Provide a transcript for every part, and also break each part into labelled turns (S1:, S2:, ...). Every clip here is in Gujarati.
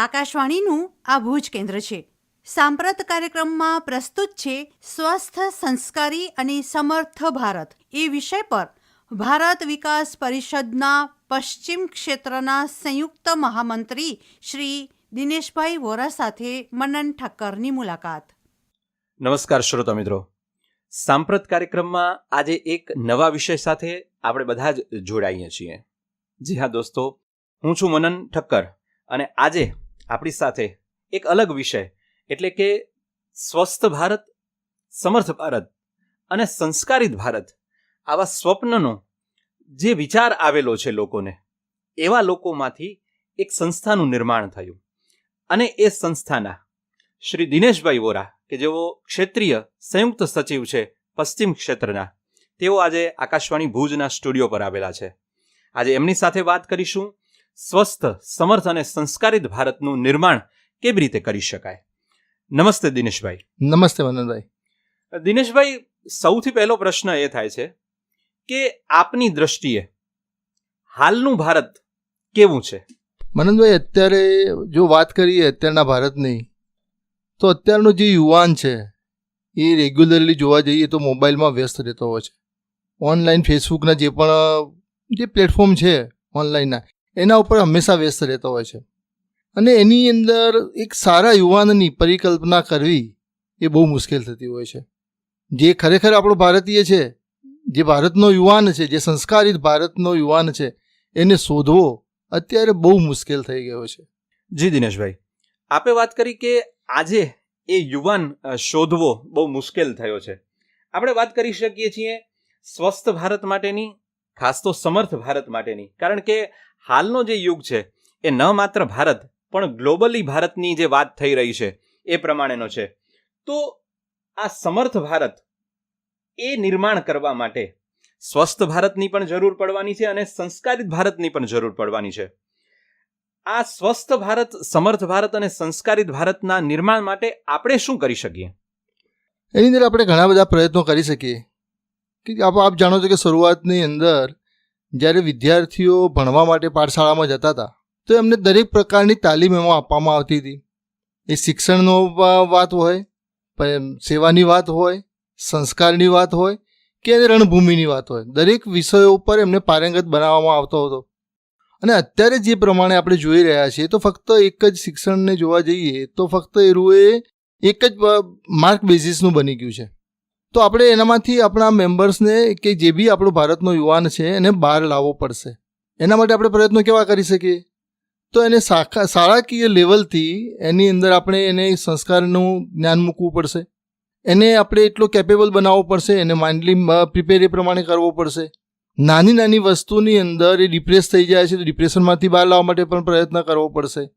S1: આકાશવાણીનું આ ભુજ કેન્દ્ર છે. સાંપ્રત કાર્યક્રમમાં પ્રસ્તુત છે સ્વસ્થ, સંસ્કારી અને સમર્થ ભારત. એ વિષય પર ભારત વિકાસ પરિષદના પશ્ચિમ ક્ષેત્રના સંયુક્ત મહામંત્રી શ્રી દિનેશભાઈ વોરા સાથે મનન ઠક્કરની મુલાકાત.
S2: નમસ્કાર શ્રોતા મિત્રો. સાંપ્રત કાર્યક્રમમાં આજે એક નવા વિષય સાથે આપણે બધા જ જોડાઈએ છીએ. જી હા દોસ્તો, હું છું મનન ઠક્કર અને આજે આપણી સાથે એક અલગ વિષય, એટલે કે સ્વસ્થ ભારત, સમર્થ ભારત અને સંસ્કારિત ભારત આવા સ્વપ્નનો જે વિચાર આવેલો છે લોકોને, એવા લોકોમાંથી એક સંસ્થાનું નિર્માણ થયું. અને એ સંસ્થાના શ્રી દિનેશભાઈ વોરા, કે જેઓ ક્ષેત્રીય સંયુક્ત સચિવ છે પશ્ચિમ ક્ષેત્રના, તેઓ આજે આકાશવાણી ભુજના સ્ટુડિયો પર આવેલા છે. આજે એમની સાથે વાત કરીશું સ્વસ્થ સમર્થ અને સંસ્કારિત ભારતનું નિર્માણ કેવી રીતે કરી શકાય? નમસ્તે દિનેશભાઈ.
S3: નમસ્તે મનનભાઈ
S2: દિનેશભાઈ સૌથી પહેલો પ્રશ્ન એ થાય છે કે આપની દ્રષ્ટિએ હાલનું ભારત કેવું છે?
S3: મનનભાઈ અત્યારે જો વાત કરીએ અત્યારના ભારતની તો અત્યારનો જે યુવાન છે એ રેગ્યુલરલી જોવા જઈએ તો મોબાઈલમાં વ્યસ્ત રહેતો હોય છે. ઓનલાઈન ફેસબુકના જે પણ જે પ્લેટફોર્મ છે ઓનલાઈનના એના ઉપર હંમેશા વ્યસ્ત રહેતો હોય છે. અને એની અંદર એક સારા યુવાનની પરિકલ્પના કરવી એ બહુ મુશ્કેલ થતી હોય છે. જે ખરેખર આપણો ભારતીય છે, જે ભારતનો યુવાન છે, જે સંસ્કારિત ભારતનો યુવાન છે, એને શોધવો અત્યારે બહુ મુશ્કેલ થઈ ગયો છે.
S2: જી દિનેશભાઈ, આપે વાત કરી કે આજે એ યુવાન શોધવો બહુ મુશ્કેલ થયો છે. આપણે વાત કરી શકીએ છીએ સ્વસ્થ ભારત માટેની, ખાસ તો સમર્થ ભારત માટેની. કારણ કે હાલનો જે યુગ છે, એ ન માત્ર ભારત, પણ ગ્લોબલી ભારતની જે વાત થઈ રહી છે, એ પ્રમાણેનો છે. તો આ સમર્થ ભારત એ નિર્માણ કરવા માટે સ્વસ્થ ભારતની પણ જરૂર પડવાની છે અને સંસ્કારિત ભારતની પણ જરૂર પડવાની છે. આ સ્વસ્થ ભારત, સમર્થ ભારત અને સંસ્કારિત ભારતના નિર્માણ માટે આપણે શું કરી શકીએ?
S3: એની અંદર આપણે ઘણા બધા પ્રયત્નો કરી શકીએ. કે આપ આપ જાણો છો કે શરૂઆતની અંદર જ્યારે વિદ્યાર્થીઓ ભણવા માટે પાઠશાળામાં જતા હતા, તો એમને દરેક પ્રકારની તાલીમ એમાં આપવામાં આવતી હતી. એ શિક્ષણનો વાત હોય સેવાની વાત હોય, સંસ્કારની વાત હોય, કે રણભૂમિની વાત હોય, દરેક વિષયો ઉપર એમને પારંગત બનાવવામાં આવતો હતો. અને અત્યારે જે પ્રમાણે આપણે જોઈ રહ્યા છીએ, તો ફક્ત એક જ શિક્ષણને જોવા જઈએ, તો ફક્ત એ એ એક જ માર્ક બેઝિસનું બની ગયું છે. તો આપણે એનામાંથી આપણા મેમ્બર્સને કે જે બી આપણો ભારતનો યુવાન છે એને બહાર લાવવો પડશે. એના માટે આપણે પ્રયત્નો કેવા કરી શકીએ? તો એને શાખા, શાળાકીય લેવલથી એની અંદર આપણે એને સંસ્કારનું જ્ઞાન મૂકવું પડશે. એને આપણે એટલો કેપેબલ બનાવવો પડશે, એને માઇન્ડલી પ્રિપેર એ પ્રમાણે કરવો પડશે. નાની નાની વસ્તુની અંદર એ ડિપ્રેસ થઈ જાય છે, તો ડિપ્રેશનમાંથી બહાર લાવવા માટે પણ પ્રયત્ન કરવો પડશે.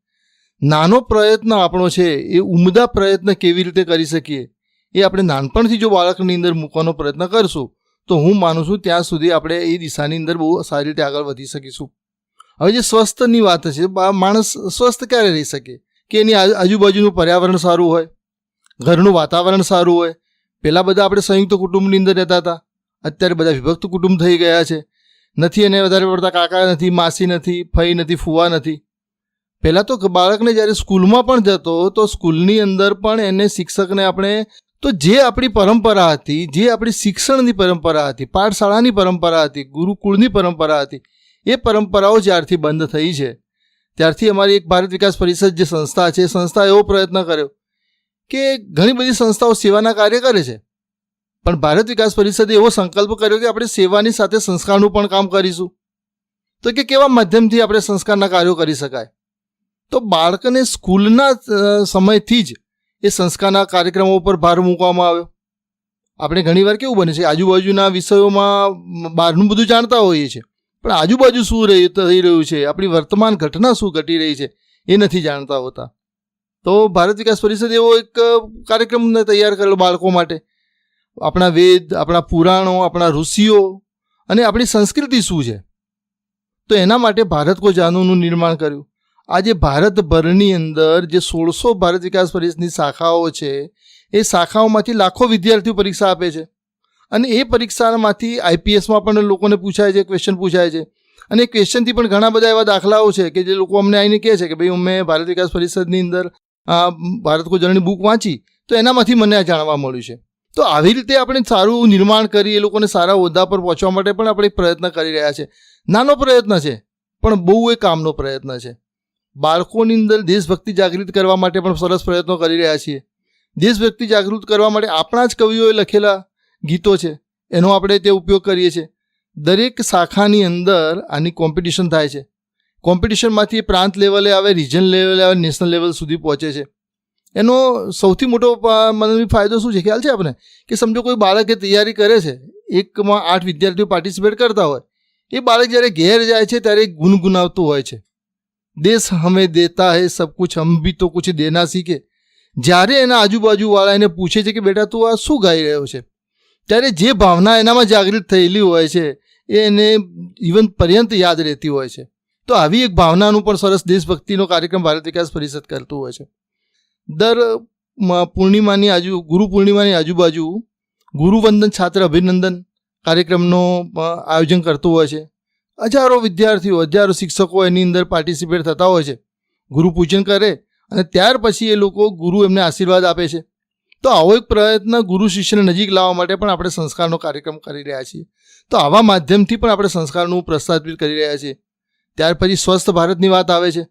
S3: નાનો પ્રયત્ન આપણો છે એ ઉમદા પ્રયત્ન કેવી રીતે કરી શકીએ? એ આપણે નાનપણથી જો બાળકની અંદર મૂકવાનો પ્રયત્ન કરશું, તો હું માનું છું ત્યાં સુધી આપણે એ દિશાની અંદર બહુ સારી રીતે આગળ વધી શકીશું. હવે જે સ્વસ્થની વાત છે માણસ સ્વસ્થ ક્યારે રહી શકે? કે એની આજુ- આજુબાજુનું પર્યાવરણ સારું હોય? ઘરનું વાતાવરણ સારું હોય? પહેલાં બધા આપણે સંયુક્ત કુટુંબની અંદર રહેતા હતા. અત્યારે બધા વિભક્ત કુટુંબ થઈ ગયા છે. નથી એને વધારે પડતા કાકા નથી, માસી નથી, ફઈ નથી, ફુવા નથી. પહેલાં તો બાળકને જ્યારે સ્કૂલમાં પણ જતો, તો સ્કૂલની અંદર પણ એને શિક્ષકને આપણે તો જે આપણી પરંપરા હતી, જે આપણી શિક્ષણની પરંપરા હતી, પાઠશાળાની પરંપરા હતી, ગુરુકુળની પરંપરા હતી, એ પરંપરાઓ જ્યારથી બંધ થઈ છે. ત્યારથી અમારી એક ભારત વિકાસ પરિષદ જે સંસ્થા છે, એ સંસ્થા એવો પ્રયત્ન કર્યો કે ઘણી બધી સંસ્થાઓ સેવાના કાર્ય કરે છે. પણ ભારત વિકાસ પરિષદે એવો સંકલ્પ કર્યો કે આપણે સેવાની સાથે સંસ્કારનું પણ કામ કરીશું. તો કે કેવા માધ્યમથી આપણે સંસ્કારના કાર્યો કરી શકાય? તો બાળકને સ્કૂલના સમયથી જ એ સંસ્કારના કાર્યક્રમો ઉપર ભાર મૂકવામાં આવ્યો. આપણે ઘણીવાર કેવું બને છે, આજુબાજુના વિષયોમાં બહારનું બધું જાણતા હોઈએ છીએ, પણ આજુબાજુ શું રહી, થઈ રહ્યું છે, આપણી વર્તમાન ઘટના શું ઘટી રહી છે, એ નથી જાણતા હોતા. તો ભારત વિકાસ પરિષદ એવો એક કાર્યક્રમને તૈયાર કરેલો બાળકો માટે. આપણા વેદ, આપણા પુરાણો, આપણા ઋષિઓ અને આપણી સંસ્કૃતિ શું છે? તો એના માટે ભારત કો જાનુનું નિર્માણ કર્યું. આજે ભારતભરની અંદર જે સોળસો ભારત વિકાસ પરિષદની શાખાઓ છે, એ શાખાઓમાંથી લાખો વિદ્યાર્થીઓ પરીક્ષા આપે છે. અને એ પરીક્ષામાંથી આઈપીએસમાં પણ લોકોને પૂછાય છે ક્વેશ્ચન પૂછાય છે. અને ક્વેશ્ચનથી પણ ઘણા બધા એવા દાખલાઓ છે કે જે લોકો અમને આવીને કહે છે કે, ભાઈ અમે ભારત વિકાસ પરિષદની અંદર ભારત ગુજરાતની બુક વાંચી. તો એનામાંથી મને આ જાણવા મળ્યું છે. તો આવી રીતે આપણે સારું નિર્માણ કરી, એ લોકોને સારા હોદ્દા પર પહોંચવા માટે પણ આપણે પ્રયત્ન કરી રહ્યા છે. નાનો પ્રયત્ન છે, પણ બહુ એ કામનો પ્રયત્ન છે. બાળકોની અંદર દેશભક્તિ જાગૃત કરવા માટે પણ સરસ પ્રયત્નો કરી રહ્યા છીએ. દેશભક્તિ જાગૃત કરવા માટે આપણા જ કવિઓએ લખેલા ગીતો છે. એનો આપણે તે ઉપયોગ કરીએ છીએ. દરેક શાખાની અંદર આની કોમ્પિટિશન થાય છે. કોમ્પિટિશનમાંથી પ્રાંત લેવલે આવે રિજન લેવલે આવે નેશનલ લેવલ સુધી પહોંચે છે. એનો સૌથી મોટો મને ફાયદો શું છે? ખ્યાલ છે આપણે કે સમજો કોઈ બાળકે તૈયારી કરે છે, એકમાં આઠ વિદ્યાર્થીઓ પાર્ટિસિપેટ કરતા હોય, એ બાળક જ્યારે ઘેર જાય છે ત્યારે ગુનગુનાવતું હોય છે. દેશ હમે દેતા હે, સબ કુછ હમ ભી તો કુછ દેના સીખે. જ્યારે એના આજુબાજુવાળા એને પૂછે છે કે, બેટા, તું આ શું ગાઈ રહ્યો છે? ત્યારે જે ભાવના એનામાં જાગૃત થયેલી હોય છે, એ એને ઇવન પર્યંત યાદ રહેતી હોય છે. તો આવી એક ભાવનાનું પણ સરસ દેશભક્તિનો કાર્યક્રમ ભારત વિકાસ પરિષદ કરતું હોય છે. દર પૂર્ણિમાની આજુ, ગુરુ પૂર્ણિમાની આજુબાજુ ગુરુવંદન, છાત્ર અભિનંદન કાર્યક્રમનો આયોજન કરતું હોય છે. હજારો વિદ્યાર્થીઓ, હજારો શિક્ષકો એની અંદર પાર્ટિસિપેટ થતા હોય છે. ગુરુ પૂજન કરે અને ત્યાર પછી એ લોકો ગુરુ એમને આશીર્વાદ આપે છે. તો આવો એક પ્રયત્ન ગુરુ શિષ્યને નજીક લાવવા માટે પણ આપણે સંસ્કારનો કાર્યક્રમ કરી રહ્યા છીએ. તો આવા માધ્યમથી પણ આપણે સંસ્કારનું પ્રસ્થાપિત કરી રહ્યા છીએ. ત્યાર પછી સ્વસ્થ ભારતની વાત આવે છે.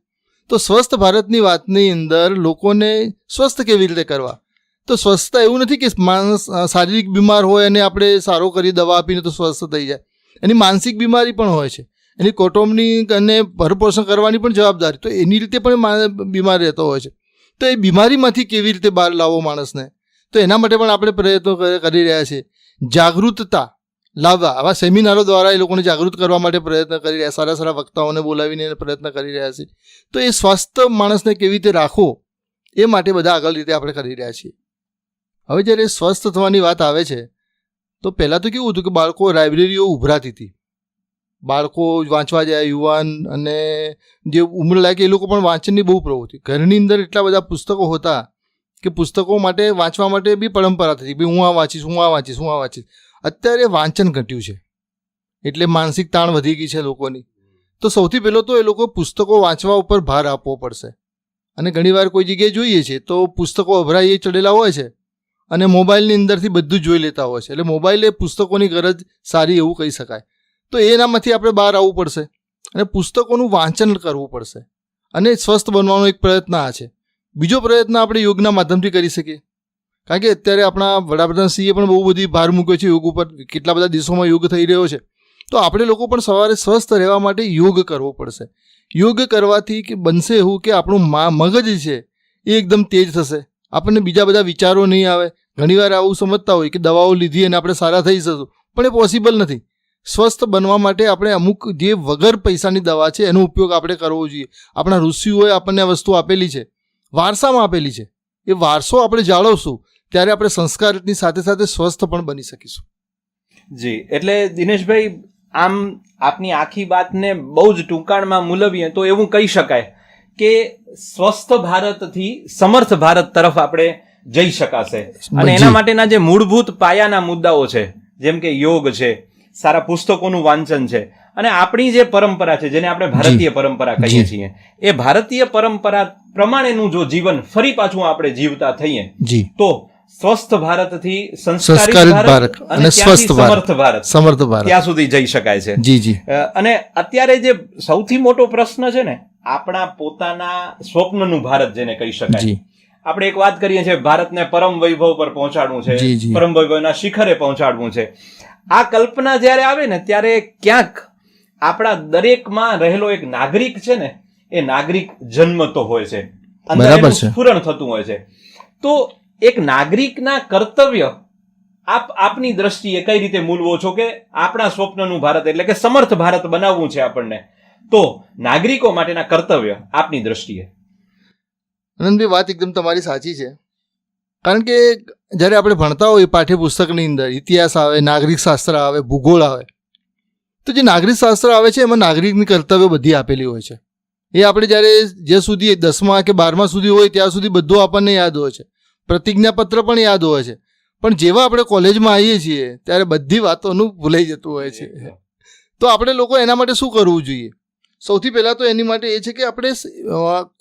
S3: તો સ્વસ્થ ભારતની વાતની અંદર લોકોને સ્વસ્થ કેવી રીતે કરવા? તો સ્વસ્થતા એવું નથી કે માણસ શારીરિક બીમાર હોય અને આપણે સારો કરી દવા આપીને તો સ્વસ્થ થઈ જાય. એની માનસિક બીમારી પણ હોય છે. એની કુટુંબની અને ભરપોષણ કરવાની પણ જવાબદારી. તો એની રીતે પણ બીમાર રહેતો હોય છે. તો એ બીમારીમાંથી કેવી રીતે બહાર લાવવો માણસને? તો એના માટે પણ આપણે પ્રયત્નો કરી રહ્યા છીએ. જાગૃતતા લાવવા. આવા સેમિનારો દ્વારા એ લોકોને જાગૃત કરવા માટે પ્રયત્ન કરી રહ્યા, સારા સારા વક્તાઓને બોલાવીને પ્રયત્ન કરી રહ્યા છીએ. તો એ સ્વસ્થ માણસને કેવી રીતે રાખવો? એ માટે બધા આગળ રીતે આપણે કરી રહ્યા છીએ. હવે જ્યારે સ્વસ્થ થવાની વાત આવે છે તો પહેલાં તો કેવું હતું કે બાળકો લાઇબ્રેરીઓ ઉભરાતી હતી બાળકો વાંચવા જાય, યુવાન અને જે ઉંમર લાયક એ લોકો પણ વાંચનની બહુ પ્રવૃત્તિ. ઘરની અંદર એટલા બધા પુસ્તકો હતા કે પુસ્તકો માટે, વાંચવા માટે બી પરંપરા થતી. ભાઈ હું આ વાંચીશ, હું આ વાંચીશ, હું આ વાંચીશ. અત્યારે વાંચન ઘટ્યું છે. એટલે માનસિક તાણ વધી ગઈ છે લોકોની. તો સૌથી પહેલો તો એ લોકો પુસ્તકો વાંચવા ઉપર ભાર આપવો પડશે. અને ઘણીવાર કોઈ જગ્યાએ જોઈએ છે તો પુસ્તકો અભરાઈ ચડેલા હોય છે. અને મોબાઈલની અંદરથી બધું જોઈ લેતા હોય છે. એટલે મોબાઈલ એ પુસ્તકોની ગરજ સારી એવું કહી શકાય. તો એનામાંથી આપણે બહાર આવવું પડશે અને પુસ્તકોનું વાંચન કરવું પડશે અને સ્વસ્થ બનવાનો એક પ્રયત્ન આ છે. બીજો પ્રયત્ન આપણે યોગના માધ્યમથી કરી શકીએ. કારણ કે અત્યારે આપણા વડાપ્રધાનશ્રીએ પણ બહુ બધી ભાર મૂક્યો છે યોગ ઉપર. કેટલા બધા દેશોમાં યોગ થઈ રહ્યો છે. તો આપણે લોકો પણ સવારે સ્વસ્થ રહેવા માટે યોગ કરવો પડશે. યોગ કરવાથી કે બનશે એવું કે આપણું મા મગજ છે એ એકદમ તેજ થશે. આપણને બીજા બધા વિચારો નહીં આવે. ઘણીવાર આવું સમજતા હોય કે દવાઓ લીધી અને આપણે સારા થઈ જશું, પણ એ પોસિબલ નથી. સ્વસ્થ બનવા માટે આપણે અમુક જે વગર પૈસાની દવા છે, એનો ઉપયોગ આપણે કરવો જોઈએ. આપણા ઋષિઓએ આપણને વસ્તુ આપેલી છે. વારસામાં આપેલી છે. એ વારસો આપણે જાળવશું, ત્યારે આપણે સંસ્કારની સાથે સાથે સ્વસ્થ પણ બની શકીશું.
S2: જી, એટલે દિનેશભાઈ, આમ આપની આખી વાતને બહુ જ ટૂંકાણમાં મૂલવીએ તો એવું કહી શકાય કે સ્વસ્થ ભારતથી સમર્થ ભારત તરફ આપણે જઈ શકાશે. અને એના માટેના જે મૂળભૂત પાયાના મુદ્દાઓ છે જેમ કે યોગ છે સારા પુસ્તકોનું વાંચન છે અને આપણી જે પરંપરા છે જેને આપણે ભારતીય પરંપરા કહીએ છીએ એ ભારતીય પરંપરા પ્રમાણેનું જો જીવન ફરી પાછું આપણે જીવતા થઈએ તો સ્વસ્થ ભારતથી સંસ્કારિત ભારત અને
S3: સ્વસ્થ
S2: સમર્થ ભારત.
S3: સમર્થ ભારત.
S2: ત્યાં સુધી જઈ શકાય છે.
S3: જી જી.
S2: અને અત્યારે જે સૌથી મોટો પ્રશ્ન છે ને આપણા પોતાના સ્વપ્નનું ભારત જેને કહી શકાય. આપણે એક વાત કરીએ છીએ ભારતને પરમ વૈભવ પર પહોંચાડવું છે. પરમ વૈભવના શિખરે પહોંચાડવું છે. આ કલ્પના જ્યારે આવે ને ત્યારે ક્યાંક આપણા દરેકમાં રહેલો એક નાગરિક છે ને એ નાગરિક જન્મતો હોય છે.
S3: બરાબર છે.
S2: થતું હોય છે. તો એક નાગરિકના કર્તવ્ય આપ આપની દ્રષ્ટિએ કઈ રીતે મૂલવો છો કે આપણા સ્વપ્નનું ભારત એટલે કે સમર્થ ભારત બનાવવું છે આપણને? તો નાગરિકો માટેના કર્તવ્ય આપની દ્રષ્ટિએ.
S3: આનંદભાઈ વાત એકદમ તમારી સાચી છે. કારણ કે જ્યારે આપણે ભણતા હોઈએ પાઠ્યપુસ્તકની અંદર, ઇતિહાસ આવે, નાગરિક શાસ્ત્ર આવે, ભૂગોળ આવે, તો જે નાગરિક શાસ્ત્ર આવે છે એમાં નાગરિકની કર્તવ્ય બધી આપેલી હોય છે. એ આપણે જ્યારે જે સુધી દસમા કે બારમા સુધી હોય ત્યાં સુધી બધું આપણને યાદ હોય છે. પ્રતિજ્ઞાપત્ર પણ યાદ હોય છે. પણ જેવા આપણે કોલેજમાં આવીએ છીએ, ત્યારે બધી વાતોનું ભૂલાઈ જતું હોય છે. તો આપણે લોકો એના માટે શું કરવું જોઈએ? સૌથી પહેલાં તો એની માટે એ છે કે આપણે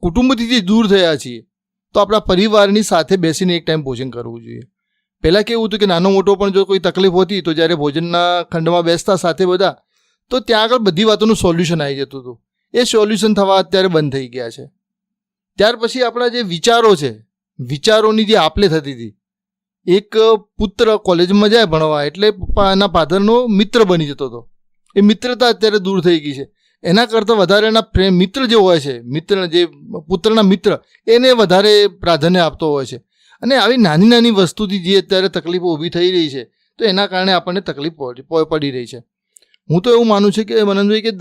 S3: કુટુંબથી જે દૂર થયા છીએ, તો આપણા પરિવારની સાથે બેસીને એક ટાઈમ ભોજન કરવું જોઈએ. પહેલાં કેવું હતું કે નાનો મોટો પણ જો કોઈ તકલીફ હોતી તો જ્યારે ભોજનના ખંડમાં બેસતા સાથે બધા, તો ત્યાં આગળ બધી વાતોનું સોલ્યુશન આવી જતું હતું. એ સોલ્યુશન થવા અત્યારે બંધ થઈ ગયા છે. ત્યાર પછી આપણા જે વિચારો છે, વિચારોની જે આપલે થતી હતી, એક પુત્ર કોલેજમાં જાય ભણવા એટલે એના ફાધરનો મિત્ર બની જતો હતો. એ મિત્રતા અત્યારે દૂર થઈ ગઈ છે. એના કરતાં વધારે એના પ્રેમ મિત્ર જે હોય છે, મિત્ર જે પુત્રના મિત્ર, એને વધારે પ્રાધાન્ય આપતો હોય છે. અને આવી નાની નાની વસ્તુથી જે અત્યારે તકલીફો ઊભી થઈ રહી છે, તો એના કારણે આપણને તકલીફ પડી રહી છે. હું તો એવું માનું છું કે મનનભાઈ કે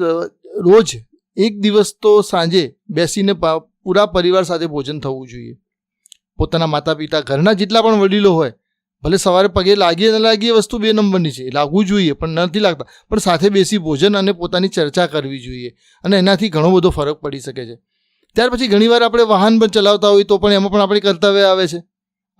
S3: રોજ એક દિવસ તો સાંજે બેસીને પૂરા પરિવાર સાથે ભોજન થવું જોઈએ. પોતાના માતા પિતા ઘરના જેટલા પણ વડીલો હોય ભલે સવારે પગે લાગીએ ન લાગીએ વસ્તુ બે નંબરની છે લાગવું જોઈએ પણ નથી લાગતા. પણ સાથે બેસી ભોજન અને પોતાની ચર્ચા કરવી જોઈએ અને એનાથી ઘણો બધો ફરક પડી શકે છે. ત્યાર પછી ઘણીવાર આપણે વાહન પણ ચલાવતા હોઈએ તો પણ એમાં પણ આપણે કર્તવ્ય આવે છે.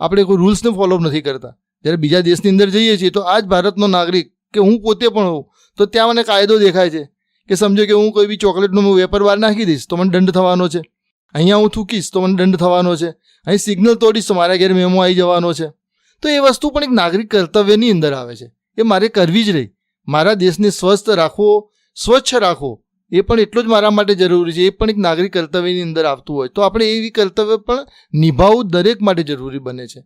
S3: આપણે કોઈ રૂલ્સને ફોલો નથી કરતા. જ્યારે બીજા દેશની અંદર જઈએ છીએ તો આ જ ભારતનો નાગરિક કે હું પોતે પણ હોઉં, તો ત્યાં મને કાયદો દેખાય છે કે સમજો કે હું કોઈ બી ચોકલેટનો હું વેપાર બહાર નાખી દઈશ તો મને દંડ થવાનો છે. અહીંયા હું થૂકીશ તો મને દંડ થવાનો છે. અહીં સિગ્નલ તોડીશ તો મારા ઘેર મેમો આવી જવાનો છે. તો એ વસ્તુ પણ એક નાગરિક કર્તવ્યની અંદર આવે છે. એ મારે કરવી જ રહી. મારા દેશને સ્વસ્થ રાખવો, સ્વચ્છ રાખવો, એ પણ એટલું જ મારા માટે જરૂરી છે. એ પણ એક નાગરિક કર્તવ્યની અંદર આવતું હોય. તો આપણે એવી કર્તવ્ય પણ નિભાવવું દરેક માટે જરૂરી બને છે.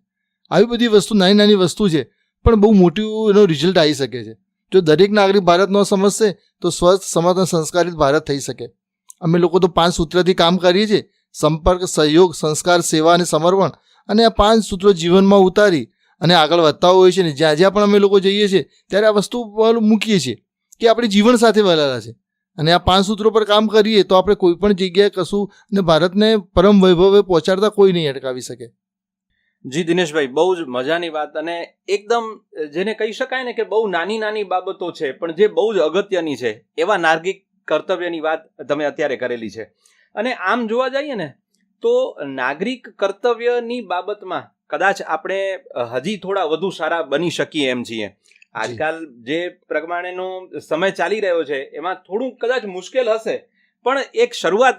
S3: આવી બધી વસ્તુ નાની નાની વસ્તુ છે, પણ બહુ મોટું એનો રિઝલ્ટ આવી શકે છે. જો દરેક નાગરિક ભારતનો સમજશે, તો સ્વસ્થ, સમર્થ અને સંસ્કારિત ભારત થઈ શકે. અમે લોકો તો પાંચ સૂત્રથી કામ કરીએ છીએ. સંપર્ક, સહયોગ, સંસ્કાર, સેવા અને સમર્પણ અને આ પાંચ સૂત્રો જીવનમાં ઉતારી અને આગળ વધતા હોય છે ને, જ્યાં જ્યાં પણ અમે લોકો જઈએ છીએ, ત્યારે આ વસ્તુ મૂકીએ છીએ કે આપણે જીવન સાથે વળેલા છે. અને આ પાંચ સૂત્રો પર કામ કરીએ તો આપણે કોઈ પણ જગ્યાએ કશું અને ભારતને પરમ વૈભવે પહોંચાડતા કોઈ નહીં અટકાવી શકે.
S2: જી દિનેશભાઈ, બહુ જ મજાની વાત અને એકદમ જેને કહી શકાય ને કે બહુ નાની નાની બાબતો છે, પણ જે બહુ જ અગત્યની છે, એવા નાગરિક કર્તવ્યની વાત તમે અત્યારે કરેલી છે. અને આમ જોવા જઈએ ને, તો નાગરિક કર્તવ્યની બાબતમાં કદાચ આપણે હજી થોડા વધુ સારા બની શકીએ એમ છીએ. આજકાલ જે પ્રમાણેનો સમય ચાલી રહ્યો છે એમાં થોડું કદાચ મુશ્કેલ હશે. પણ એક શરૂઆત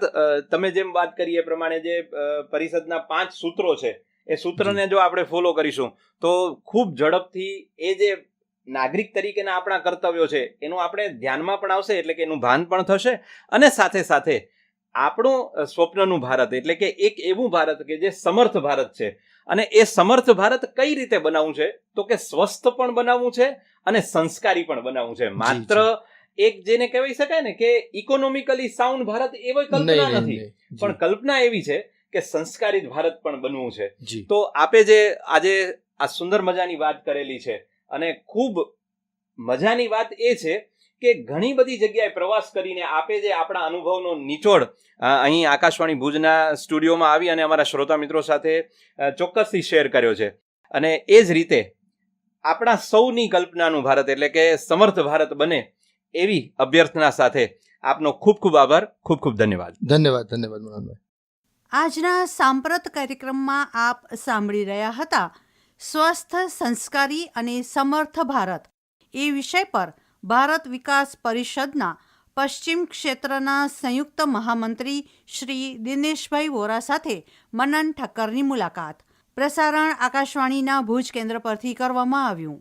S2: તમે જેમ વાત કરી એ પ્રમાણે જે પરિષદના પાંચ સૂત્રો છે એ સૂત્રને જો. આપણે ફોલો કરીશું તો ખૂબ ઝડપથી એ જે નાગરિક તરીકેના આપણા કર્તવ્યો છે એનું આપણે ધ્યાનમાં પણ આવશે એટલે કે એનું ભાન પણ થશે. અને સાથે સાથે આપણું સ્વપ્નનું ભારત એટલે કે એક એવું ભારત કે જે સમર્થ ભારત છે. અને એ સમર્થ ભારત કઈ રીતે બનાવવું છે? તો કે સ્વસ્થ પણ બનાવવું છે અને સંસ્કારી પણ બનાવવું છે. માત્ર એક જેને કહેવાય શકાય ને કે ઇકોનોમિકલી સાઉન્ડ ભારત એવો કલ્પના નથી. પણ કલ્પના એવી છે કે સંસ્કારિત ભારત પણ બનવું છે. તો આપે જે આજે આ સુંદર મજાની વાત કરેલી છે અને ખૂબ મજાની વાત એ છે કે ઘણી બધી જગ્યાએ પ્રવાસ કરીને આપે જે આપણા અનુભવનો નિચોડ અહીં આકાશવાણી ભુજના સ્ટુડિયોમાં આવી અને અમારા શ્રોતા મિત્રો સાથે ચોક્કસથી શેર કર્યો છે. અને એ જ રીતે આપણા સૌની કલ્પનાનું ભારત એટલે કે સમર્થ ભારત બને એવી અભ્યર્થના સાથે આપનો ખૂબ ખૂબ આભાર ખૂબ ખૂબ ધન્યવાદ.
S3: ધન્યવાદ ધન્યવાદ મનોહરભાઈ
S1: આજના સાંપ્રત કાર્યક્રમમાં આપ સાંભળી રહ્યા હતા સ્વસ્થ સંસ્કારી અને સમર્થ ભારત. એ વિષય પર ભારત વિકાસ પરિષદના પશ્ચિમ ક્ષેત્રના સંયુક્ત મહામંત્રી શ્રી દિનેશભાઈ વોરા સાથે મનન ઠક્કરની મુલાકાત. પ્રસારણ આકાશવાણીના ભુજ કેન્દ્ર પરથી કરવામાં આવ્યું.